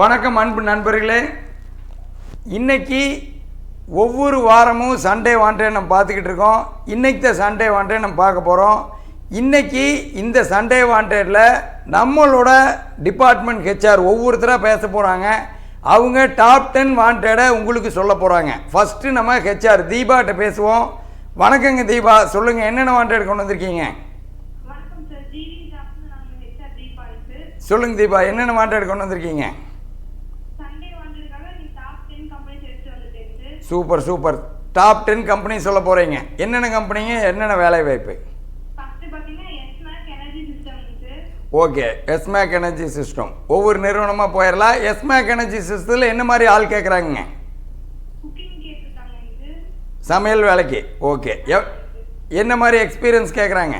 வணக்கம் அன்பு நண்பர்களே. இன்னைக்கு ஒவ்வொரு வாரமும் சண்டே வாண்டே நம்ம பார்த்துக்கிட்டு இருக்கோம். இன்னைக்கு தான் சண்டே வாண்டே நம்ம பார்க்க போகிறோம் இன்னைக்கு இந்த சண்டே வாண்டேடில் நம்மளோட டிபார்ட்மெண்ட் ஹெச்ஆர் ஒவ்வொருத்தராக பேச போகிறாங்க அவங்க டாப் டென் வாண்டடை உங்களுக்கு சொல்ல போகிறாங்க ஃபஸ்ட்டு நம்ம ஹெச்ஆர் தீபாட்ட பேசுவோம். வணக்கங்க தீபா சொல்லுங்கள் என்னென்ன வாண்டட் கொண்டு வந்திருக்கீங்க? வணக்கம் சார் ஜிவி ஜாப்ஸ் நாங்கள் ஹெச்ஆர் தீபாய்க்கு சொல்லுங்க தீபா என்னென்ன வாண்டட் கொண்டு வந்திருக்கீங்க சண்டே வந்ததுக்காக நீ டாப் டென் கம்பெனிஸ் எடுத்து வந்துட்டேன் sir super super top ten company சொல்ல போகிறீங்க என்னென்ன கம்பெனிங்க என்னென்ன வேலை வாய்ப்பு? ஓகே எஸ்மேக் எனர்ஜி சிஸ்டம் ஒவ்வொரு நிறுவனமாக போயிடலாம் எஸ்மேக் எனர்ஜி சிஸ்டத்தில் என்ன மாதிரி ஆள் கேட்குறாங்க சமையல் வேலைக்கு. ஓகே என்ன மாதிரி எக்ஸ்பீரியன்ஸ் கேட்குறாங்க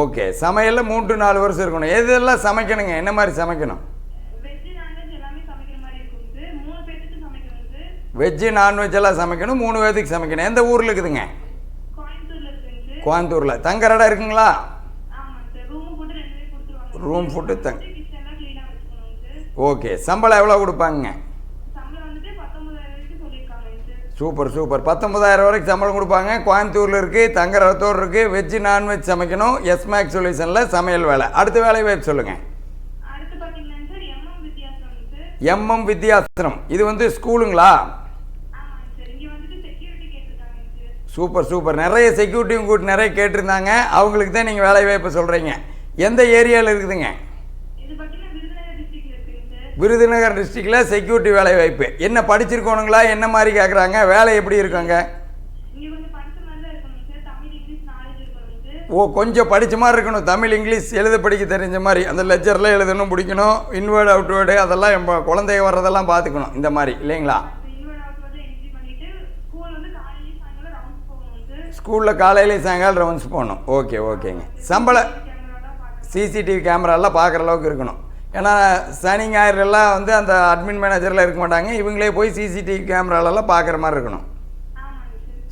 ஓகே சமையலில் to நாலு வருஷம் இருக்கணும். எதெல்லாம் சமைக்கணுங்க? என்ன மாதிரி சமைக்கணும் வெஜ் நான்வெஜ் எல்லாமே சமைக்கிற மாதிரி இருக்கும் சார் மூணு பேர்த்துக்கு சமைக்கணும் சார் வெஜ்ஜு நான்வெஜ் எல்லாம் சமைக்கணும் மூணு பேத்துக்கு சமைக்கணும். எந்த ஊரில் இருக்குதுங்க? கோயம்புத்தூர்ல தங்குற இடம் இருக்குங்களா? ரூம் போட்டு ரெண்டு பேர் கொடுத்துருவாங்க. Room போட்டு தங்- ஓகே. சம்பளம் எவ்வளோ கொடுப்பாங்க சூப்பர் சூப்பர். பத்தொன்பதாயிரம் வரைக்கும் சம்பளம் கொடுப்பாங்க. கோயம்புத்தூரில் இருக்குது தங்கரத்தோர் இருக்குது வெஜ்ஜு நான்வெஜ் சமைக்கணும். எஸ்மேக் சொல்யூஷனில் சமையல் வேலை. அடுத்த வேலை வாய்ப்பு சொல்லுங்கள் எம்எம் வித்யாசிரம் இது வந்து ஸ்கூலுங்களா ஆமாங்க சார் இங்கே வந்துட்டு செக்யூரிட்டி கேட்டிருக்காங்க சார் சூப்பர் சூப்பர். நிறைய செக்யூரிட்டியும் கூட்டு நிறைய கேட்டிருந்தாங்க. அவங்களுக்கு தான் நீங்கள் வேலை வாய்ப்பு சொல்கிறீங்க எந்த ஏரியாவில் இருக்குதுங்க? விருதுநகர் டிஸ்ட்ரிக்ட்ல செக்யூரிட்டி வேலை வாய்ப்பு. என்ன படிச்சிருக்கணுங்களா? என்ன மாதிரி கேட்குறாங்க வேலை எப்படி இருக்குங்க? ஓ கொஞ்சம் படிச்ச மாதிரி இருக்கணும். தமிழ் இங்கிலீஷ் எழுத படிக்க தெரிஞ்ச மாதிரி. அந்த லெக்சரில் எழுதணும் பிடிக்கணும். இன்வேர்டு அவுட்வேர்டு அதெல்லாம் குழந்தைங்க வர்றதெல்லாம் பார்த்துக்கணும் இந்த மாதிரி இல்லைங்களா இன்வர்ட் அவுட் வந்து என்ட்ரி பண்ணிட்டு ஸ்கூல் வந்து காலையிலேயும் சாயங்காலம் ரவுண்ட்ஸ் போகணும் சார் ஸ்கூலில் காலையிலே சாயங்காலம் ரவுண்ட்ஸ் போகணும் ஓகே ஓகேங்க. சம்பள கேமரா தான் பார்க்கணும் சிசிடிவி கேமராலாம் பார்க்குற அளவுக்கு இருக்கணும். ஏன்னா சனி ஞாயிறு எல்லாம் வந்து அந்த அட்மின் மேனேஜரில் இருக்க மாட்டாங்க. இவங்களே போய் சிசிடிவி கேமராலெல்லாம் பார்க்குற மாதிரி இருக்கணும்.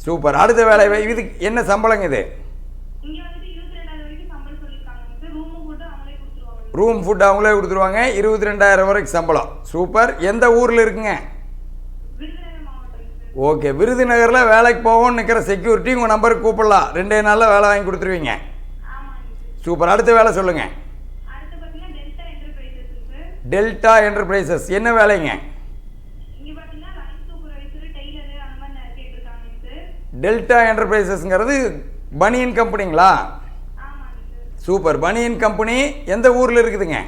சூப்பர். அடுத்த வேலை இதுக்கு என்ன சம்பளங்க இது? சம்பளம் ரூம் ஃபுட் அவங்களே கொடுத்துருவாங்க. இருபத்தி ரெண்டாயிரம் வரைக்கும் சம்பளம். சூப்பர். எந்த ஊரில் இருக்குங்க? ஓகே விருதுநகரில் வேலைக்கு போவோம்னு நிற்கிற செக்யூரிட்டி உங்கள் நம்பருக்கு கூப்பிடலாம். ரெண்டே நாளில் வேலை வாங்கி கொடுத்துருவீங்க. சூப்பர். அடுத்த வேலை சொல்லுங்கள் டெல்டா என்டர்பிரைசஸ் என்ன வேலைங்க? டெல்டா என்டர்பிரைசஸ்ங்கிறது பனியன் கம்பெனிங்களா சூப்பர். பனியன் கம்பெனி எந்த ஊரில் இருக்குதுங்க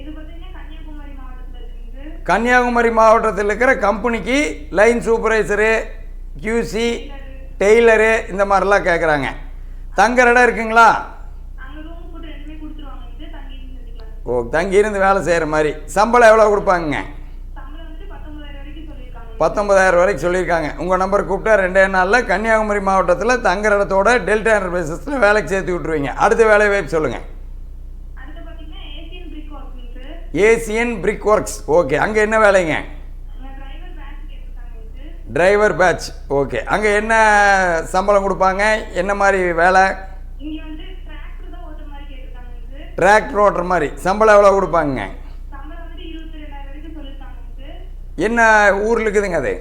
இது பார்த்தீங்கன்னா கன்னியாகுமரி மாவட்டத்தில் இருக்குங்க சார் கன்னியாகுமரி மாவட்டத்தில் இருக்கிற கம்பெனிக்கு லைன் சூப்பர்வைசரு கியூசி டெய்லரு இந்த மாதிரிலாம் கேட்குறாங்க தங்குற இடம் இருக்குங்களா? தங்கி ஓ தங்கியிருந்து வேலை செய்கிற மாதிரி. சம்பளம் எவ்வளோ கொடுப்பாங்க பத்தொன்பதாயிரம் வரைக்கும் சொல்லியிருக்காங்க. பத்தொன்பதாயிரம் வரைக்கும் சொல்லியிருக்காங்க உங்கள் நம்பர் கூப்பிட்டா ரெண்டே நாளில் கன்னியாகுமரி மாவட்டத்தில் தங்குற இடத்தோட டெல்டா என்டர்பிரைசஸில் வேலைக்கு சேர்த்து விட்ருவீங்க அடுத்த வேலை வாய்ப்பு சொல்லுங்கள் அடுத்து பார்த்தீங்கன்னா Asian brick ஒர்க்குங்க sir Asian brick works. Okay அங்கே என்ன வேலைங்க? டிரைவர் பேட்ச் ஓகே அங்கே என்ன சம்பளம் கொடுப்பாங்க? என்ன மாதிரி வேலை? டிராக்டர் ஓட்டுற மாதிரி. சம்பளம் எவ்வளோ கொடுப்பாங்க? என்ன ஊரில் இருக்குதுங்க அது?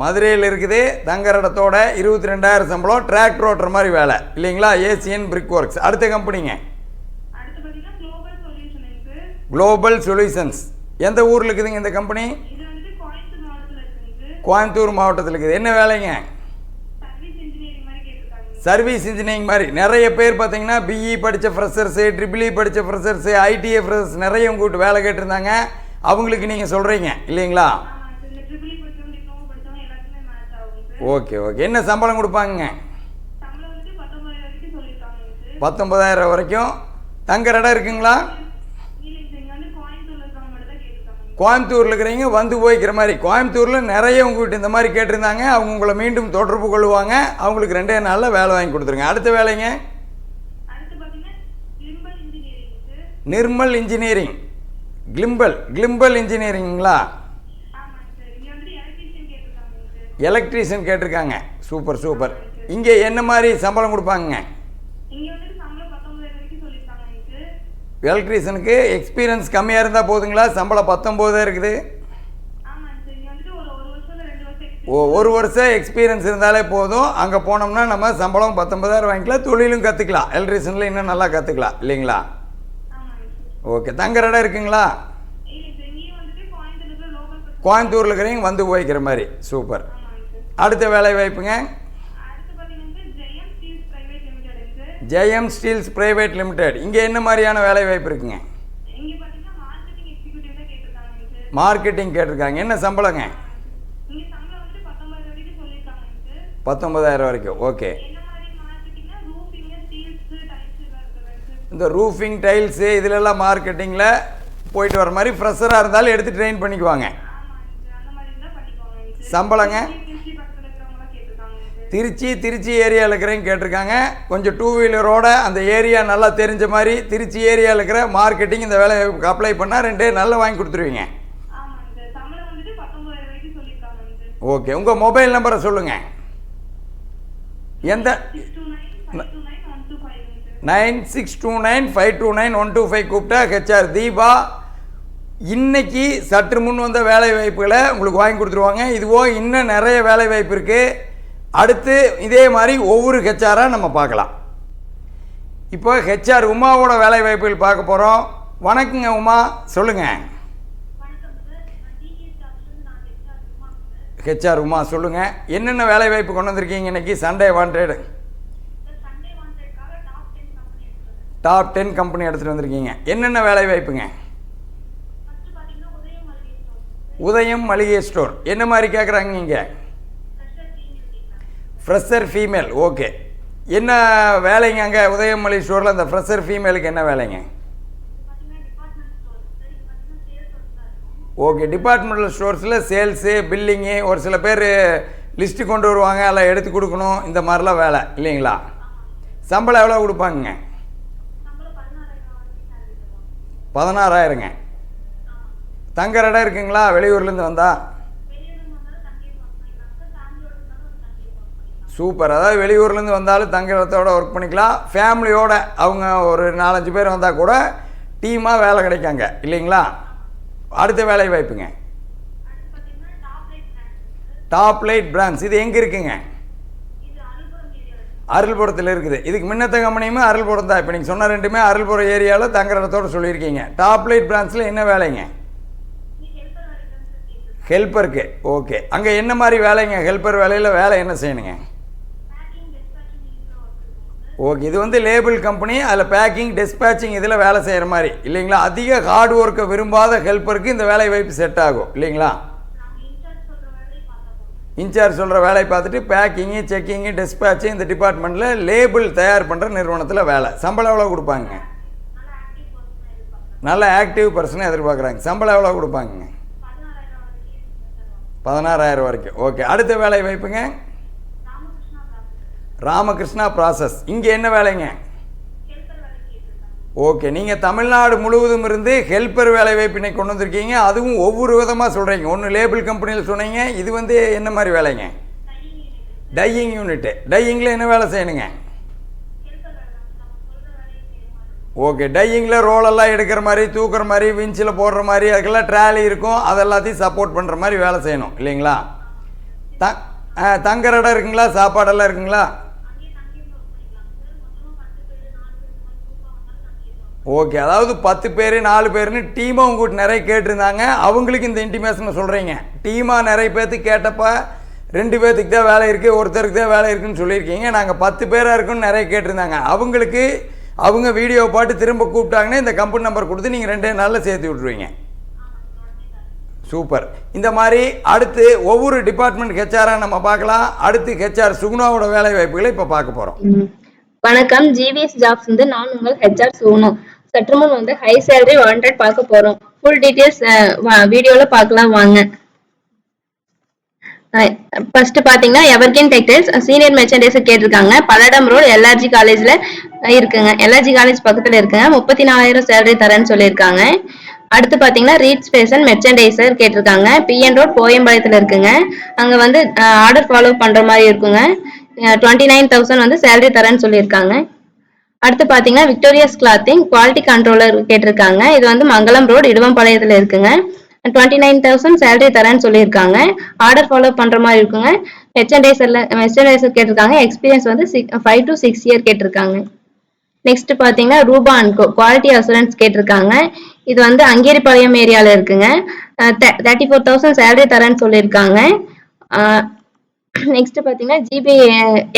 மதுரையில் இருக்குது. தங்குற இடத்தோட இருபத்தி ரெண்டாயிரம் சம்பளம். டிராக்டர் ஓட்டுற மாதிரி வேலை. இல்லைங்களா? ஏசியன் பிரிக் ஒர்க்ஸ் அடுத்த கம்பெனிங்க அடுத்து பார்த்தீங்கன்னா குளோபல் சொல்யூஷனுங்க சார் குளோபல் சொல்யூஷன்ஸ் எந்த ஊரில் இருக்குதுங்க இந்த கம்பெனி கோயம்புத்தூர் மாவட்டத்தில் இருக்குது. என்ன வேலைங்க? சர்வீஸ் இன்ஜினியரிங் மாதிரி நிறைய பேர் பார்த்தீங்கன்னா பிஇ படித்த ஃப்ரெஷர்ஸு ட்ரிபிள் படித்த ஃப்ரெஷர்ஸு ஐடிஐ ஃப்ரெஷர்ஸ் நிறைய கூட்டு வேலை கேட்டிருந்தாங்க. அவங்களுக்கு நீங்கள் சொல்கிறீங்க இல்லைங்களா? Sir okay okay. என்ன சம்பளம் கொடுப்பாங்க பத்தொன்பதாயிரம் வரைக்கும் தங்குற இடம் இருக்குங்களா இல்லைங்க சார் இங்கே வந்து கோயம்புத்தூர்ல இருக்கவங்க மட்டும் தான் கேட்டிருக்காங்க கோயம்புத்தூரில் இருக்கிறவங்க வந்து போய்க்கிற மாதிரி. கோயம்புத்தூரில் நிறைய உங்ககிட்ட இந்த மாதிரி கேட்டிருந்தாங்க. அவங்க உங்களை மீண்டும் தொடர்பு கொள்வாங்க அவங்களுக்கு ரெண்டே நாளில் வேலை வாங்கி கொடுத்துருங்க. அடுத்த வேலைங்க? நிர்மல் இன்ஜினியரிங் கிளிம்பல் கிளிம்பல் இன்ஜினியரிங்களா எலக்ட்ரீஷியன் கேட்டிருக்காங்க சூப்பர் சூப்பர் இங்கே என்ன மாதிரி சம்பளம் கொடுப்பாங்க இங்கே வந்துட்டு சம்பளம் பத்தொன்பதாயிரம் வரைக்கும் சொல்லியிருக்காங்க எலக்ட்ரீஷியனுக்கு எக்ஸ்பீரியன்ஸ் கம்மியாக இருந்தால் போதுங்களா? சம்பளம் பத்தொம்போது தான் இருக்குது. ஓ ஒரு வருஷம் எக்ஸ்பீரியன்ஸ் இருந்தாலே போதும். அங்கே போனோம்னா நம்ம சம்பளம் பத்தொன்பதாயிரம் வாங்கிக்கலாம் தொழிலும் கற்றுக்கலாம் எலக்ட்ரீஷியனில் இன்னும் நல்லா கற்றுக்கலாம் இல்லைங்களா? ஓகே தங்குற இடம் இருக்குங்களா? கோயம்புத்தூர்ல இருக்கிறவங்க வந்து போய்க்கிற மாதிரி. சூப்பர். அடுத்த வேலை வாய்ப்புங்க அடுத்து பாத்தீங்கன்னா Jayam steels private லிமிடெடுங்க sir Jayam steels private limited இங்கே என்ன மாதிரியான வேலை வாய்ப்பு இருக்குங்க? மார்க்கெட்டிங் கேட்டிருக்காங்க என்ன சம்பளங்க? பத்தொன்பதாயிரம் வரைக்கும் ஓகே. இந்த ரூஃபிங் டைல்ஸு இதிலெல்லாம் மார்க்கெட்டிங்கில் போயிட்டு வர மாதிரி ஃப்ரெஷராக இருந்தாலும் எடுத்து ட்ரெயின் பண்ணிக்குவாங்க. சம்பளங்க? திருச்சி திருச்சி ஏரியாவில் இருக்கிறவங்க கேட்டிருக்காங்க. கொஞ்சம் டூ வீலரோட அந்த ஏரியா நல்லா தெரிஞ்ச மாதிரி திருச்சி ஏரியாவில் இருக்கிற மார்க்கெட்டிங் இந்த வேலை அப்ளை பண்ணால் ரெண்டே நல்லா வாங்கி கொடுத்துருவீங்க. ஓகே உங்கள் மொபைல் நம்பரை சொல்லுங்கள் எந்த nine six two nine five two nine one two five கூப்பிட்டா ஹெச்ஆர் தீபா. இன்னைக்கு சற்று முன் வந்த வேலை வாய்ப்புகளை உங்களுக்கு வாங்கி கொடுத்துருவாங்க. இதுவோ இன்னும் நிறைய வேலை வாய்ப்பு இருக்குது அடுத்து இதே மாதிரி ஒவ்வொரு ஹெச்ஆராக நம்ம பார்க்கலாம். இப்போ ஹெச்ஆர் உமாவோட வேலை வாய்ப்புகள் பார்க்க போகிறோம் வணக்கங்க உமா சொல்லுங்கள் ஹெச்ஆர் உமா சொல்லுங்கள் என்னென்ன வேலை வாய்ப்பு கொண்டு வந்திருக்கீங்க இன்னைக்கு? Sunday wanted top ten company எடுத்துகிட்டு வந்திருக்கீங்க. என்னென்ன வேலை வாய்ப்புங்க உதயம் மளிகை ஸ்டோர் என்ன மாதிரி கேட்குறாங்க இங்கே? ஃப்ரெஷர் ஃபீமேல் ஓகே என்ன வேலைங்க அங்கே? உதயமலை ஸ்டோரில் அந்த ஃப்ரெஷர் ஃபீமேலுக்கு என்ன வேலைங்க? ஓகே டிபார்ட்மெண்டல் ஸ்டோர்ஸில் சேல்ஸு பில்லிங்கு ஒரு சில பேர் லிஸ்ட்டு கொண்டு வருவாங்க அதில் எடுத்து கொடுக்கணும் இந்த மாதிரிலாம் வேலை இல்லைங்களா? சம்பளம் எவ்வளோ கொடுப்பாங்க பதினாறாயிரங்க. தங்குற இடம் இருக்குங்களா? வெளியூர்லேருந்து வந்தால் வெளியூருக்கு வந்தாலும் தங்கி ஒர்க் பண்ணிக்கலாம் சார் ஃபேமிலியோட இருந்தாலும் ஒரு தங்கி ஒர்க் பண்ணிக்கலாம் சூப்பர் அதாவது வெளியூர்லேருந்து வந்தாலும் தங்குற இடத்தோட ஒர்க் பண்ணிக்கலாம். ஃபேமிலியோட அவங்க ஒரு நாலஞ்சு பேர் வந்தால் கூட டீமாக வேலை கிடைக்காங்க. இல்லைங்களா? அடுத்த வேலை வாய்ப்புங்க. டாப் லைட் பிரான்ச் இது எங்கே இருக்குங்க? அருள்புரத்தில் இருக்குது. இதுக்கு முன்னத்த கம்பெனியுமே அருள்புரம் தான். இப்போ நீங்கள் சொன்ன ரெண்டுமே அருள்புரம் ஏரியாவில் தங்குற இடத்தோட சொல்லியிருக்கீங்க. டாப் லைட் பிரான்ச்சில் என்ன வேலைங்க? ஹெல்பருக்கு ஹெல்ப்பருக்கு ஓகே அங்கே என்ன மாதிரி வேலைங்க? ஹெல்ப்பர் வேலையில் வேலை என்ன செய்யணுங்க பேக்கிங் டிஸ்பேச்சிங் இதில் ஒர்க் இருக்கும் சார் ஓகே இது வந்து லேபிள் கம்பெனி அதில் பேக்கிங் டிஸ்பேச்சிங் இதில் வேலை செய்கிற மாதிரி. இல்லைங்களா? அதிக ஹார்ட் ஒர்க்கை விரும்பாத ஹெல்ப்பருக்கு இந்த வேலை வாய்ப்பு செட் ஆகும். இல்லைங்களா? இன்சார்ஜ் சொல்கிற வேலையை பார்த்துட்டு பேக்கிங்கு செக்கிங்கு டிஸ்பேட்சு இந்த டிபார்ட்மெண்ட்டில் லேபிள் தயார் பண்ணுற நிறுவனத்தில் வேலை. சம்பளம் எவ்வளோ கொடுப்பாங்க? ஆக்டிவ் பர்சனாக நல்ல ஆக்டிவ் பர்சனை எதிர்பார்க்குறாங்க. சம்பளம் எவ்வளோ கொடுப்பாங்க? பதினாறாயிரம் வரைக்கும். ஓகே அடுத்த வேலை வாய்ப்புங்க. ராமகிருஷ்ணா ப்ராசஸ் இங்கே என்ன வேலைங்க? ஓகே நீங்கள் தமிழ்நாடு முழுவதும் இருந்து ஹெல்ப்பர் வேலை வாய்ப்பினை கொண்டு வந்திருக்கீங்க. அதுவும் ஒவ்வொரு விதமாக சொல்கிறீங்க ஒன்று லேபிள் கம்பெனியில் சொன்னீங்க. இது வந்து என்ன மாதிரி வேலைங்க? டையிங் யூனிட்டு டையிங்கில் என்ன வேலை செய்யணுங்க? ஓகே டையிங்கில் ரோலெல்லாம் எடுக்கிற மாதிரி தூக்குற மாதிரி விஞ்சில் போடுற மாதிரி அதுக்கெல்லாம் ட்ராலி இருக்கும். அதெல்லாத்தையும் சப்போர்ட் பண்ணுற மாதிரி வேலை செய்யணும். இல்லைங்களா? த ஆ, தங்குற இடம் இருக்குங்களா? சாப்பாடெல்லாம் இருக்குங்களா அங்கேயே தங்கி இருந்து ஒர்க் பண்ணிக்கலாம் சார் மொத்தமாக பத்து பேர் நாலு பேர் இந்த மாதிரி குரூப்பாக வந்தாலும் தங்கி இருக்கோம் ஓகே அதாவது பத்து பேர் நாலு பேர்னு டீமாக உங்ககிட்ட நிறைய கேட்டிருந்தாங்க. அவங்களுக்கு இந்த இன்டிமேஷனை சொல்கிறீங்க டீமாக நிறைய பேர்த்துக்கு கேட்டப்ப ரெண்டு பேர்த்துக்கு தான் வேலை இருக்குது ஒருத்தருக்கு தான் வேலை இருக்குன்னு சொல்லியிருக்கீங்க. நாங்கள் பத்து பேராக இருக்குன்னு நிறைய கேட்டிருந்தாங்க. அவங்களுக்கு அவங்க வீடியோ பாட்டு திரும்ப கூப்பிட்டாங்கன்னா இந்த கம்பெனி நம்பர் கொடுத்து நீங்கள் ரெண்டே நாளில் சேர்த்து விட்ருவீங்க சூப்பர். இந்த மாதிரி அடுத்து ஒவ்வொரு டிபார்ட்மெண்ட் ஹெச்ஆராக நம்ம பார்க்கலாம். அடுத்து ஹெச்ஆர் சுகுணாவோட வேலை வாய்ப்புகளை இப்போ பார்க்க போகிறோம் வணக்கம். ஜிவிஎஸ் ஜாப்ஸ் வந்து நான் உங்கள் ஹெச்ஆர் சுகுணா. சற்று முன் வந்து ஹை சேலரி வாண்டட் பார்க்க போறோம். ஃபுல் டீடைல்ஸ் வீடியோல பார்க்கலாம் வாங்க. ஃபர்ஸ்ட் பாத்தீங்கன்னா எவர்கின் டெக்டைல்ஸ் சீனியர் மெர்ச்சன்டைஸ் கேட்டிருக்காங்க. பல்லடம் ரோடு எல்ஆர்ஜி காலேஜ்ல இருக்குங்க. எல்ஆர்ஜி காலேஜ் பக்கத்துல இருக்குங்க. முப்பத்தி நாலாயிரம் சேலரி தரேன்னு சொல்லியிருக்காங்க. அடுத்து பாத்தீங்கன்னா ரீட் ஸ்பேஷன் மெர்ச்சன்டைசர் கேட்டிருக்காங்க. பிஎன் ரோட் கோயம்பாளையத்துல இருக்குங்க. அங்க வந்து ஆர்டர் ஃபாலோ பண்ற மாதிரி இருக்குங்க. டுவெண்ட்டி நைன் தௌசண்ட் வந்து சேலரி தரேன்னு சொல்லியிருக்காங்க. அடுத்து பாத்தீங்கன்னா விக்டோரியஸ் கிளாத்திங் குவாலிட்டி கண்ட்ரோலர் கேட்டிருக்காங்க. இது வந்து மங்களம் ரோடு இடுவம்பாளையத்துல இருக்குங்க. டுவெண்ட்டி நைன் தௌசண்ட் சேலரி தரேன்னு சொல்லியிருக்காங்க. ஆர்டர் ஃபாலோ பண்ற மாதிரி இருக்குங்க. ஹெச்என்டேசர்ல ஹெச்என்டேசர் கேட்டிருக்காங்க. எக்ஸ்பீரியன்ஸ் வந்து ஃபைவ் டு சிக்ஸ் இயர் கேட்டிருக்காங்க. நெக்ஸ்ட் பாத்தீங்கன்னா ரூபா அன்கோ குவாலிட்டி அசூரன்ஸ் கேட்டிருக்காங்க. இது வந்து அங்கேரிபாளையம் ஏரியால இருக்குங்க. தேர்ட்டி ஃபோர் தௌசண்ட் சேலரி தரேன்னு சொல்லியிருக்காங்க. நெக்ஸ்ட் பாத்தீங்கன்னா ஜிபி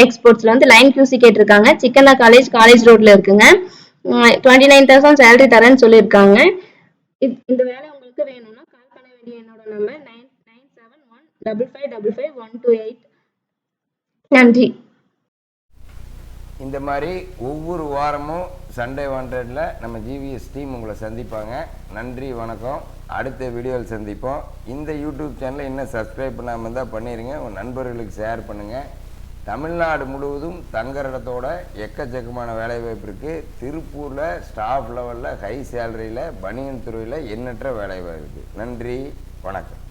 எக்ஸ்போர்ட்ஸ்ல வந்து லைன் கியூசி கேட்டிருக்காங்க. சிக்கனா காலேஜ் காலேஜ் ரோட்ல இருக்குங்க. டுவெண்ட்டி நைன் தௌசண்ட் சேலரி தரேன்னு சொல்லியிருக்காங்க. இது- இந்த வேலை உங்களுக்கு வேணும்னா கால் பண்ண வேண்டிய என்னோட number nine nine seven one double five double five one two eight நன்றி. இந்த மாதிரி ஒவ்வொரு வாரமும் சண்டே ஹண்ட்ரடில் நம்ம ஜிவிஎஸ் டீம் உங்களை சந்திப்பாங்க. நன்றி வணக்கம். அடுத்த வீடியோவில் சந்திப்போம். இந்த யூடியூப் சேனலை இன்னும் சப்ஸ்கிரைப் பண்ணாமல் இருந்தால் பண்ணிடுங்க உங்கள் நண்பர்களுக்கு ஷேர் பண்ணுங்கள் தமிழ்நாடு முழுவதும் தங்குற இடத்தோட எக்கச்சக்கமான வேலைவாய்ப்பு இருக்குது திருப்பூரில் ஸ்டாஃப் லெவலில் ஹை சேலரியில் பனியன் துறையில் எண்ணற்ற வேலைவாய்ப்பு இருக்குது நன்றி வணக்கம்.